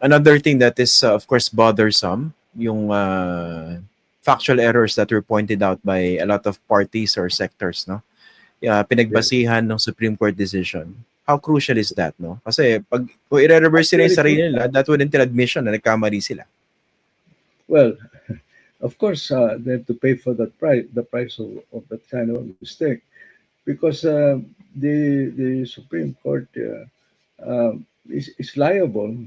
Another thing that is, uh, of course, bothersome, yung uh, factual errors that were pointed out by a lot of parties or sectors, no? Yeah, pinagbasihan ng Supreme Court decision. How crucial is that, no? Kasi pag kung i-reverse nila yung sarili nila, that would entail admission na nagkamali sila. Well, of course, uh, they have to pay for that price, the price of, of that kind of mistake, because uh, the the Supreme Court uh, um, is, is liable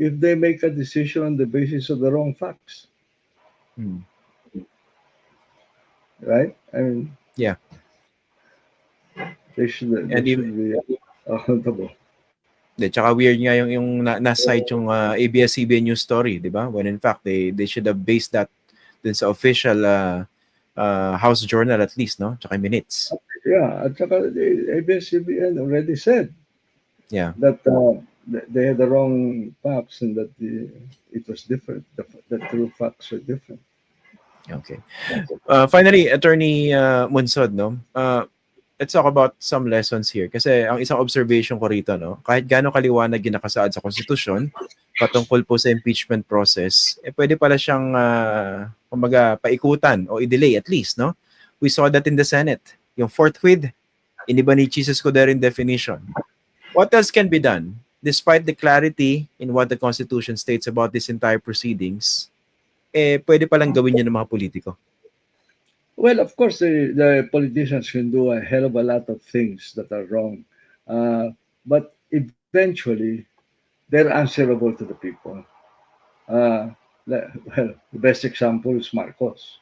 if they make a decision on the basis of the wrong facts, Hmm. right? I mean, Yeah. they should, they And should be accountable. De, tsaka weird nga yung, yung na, na-cite yung uh, ABS-CBN news story, di ba? When in fact, they, they should have based that dun sa official uh, uh, House Journal at least, no? Tsaka minutes. Yeah, at saka the ABS-CBN already said Yeah. that uh, they had the wrong facts and that the, it was different. The, the true facts were different. Okay. Uh, finally, Attorney uh, Munsod, no? Uh, let's talk about some lessons here. Kasi ang isang observation ko rito, no? Kahit gaano kaliwanag yung nakasaad sa konstitusyon, patungkol po sa impeachment process, eh pwede pala siyang, uh, kumbaga, paikutan o i-delay at least, no? We saw that in the Senate. Yung forthwith, iniba ni Jesus Escudero in definition. What else can be done? Despite the clarity in what the Constitution states about this entire proceedings, eh, pwede palang gawin yun ng mga politiko. Well, of course, the, the politicians can do a hell of a lot of things that are wrong, uh, but eventually, they're answerable to the people. Uh, the- well, the best example is Marcos,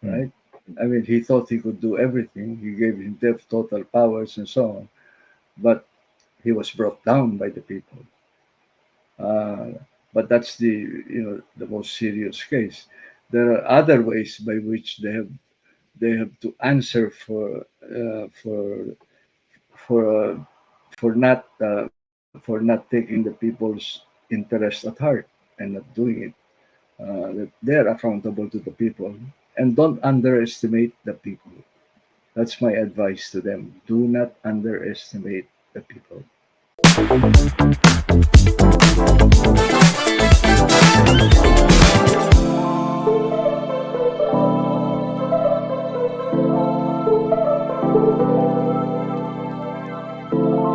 Hmm. right? I mean, he thought he could do everything. He gave himself total powers and so on, but he was brought down by the people. Uh, but that's the you know the most serious case. There are other ways by which they have they have to answer for uh, for for uh, for not uh, for not taking the people's interest at heart and not doing it. Uh, that they're accountable to the people and don't underestimate the people. That's my advice to them. Do not underestimate the people.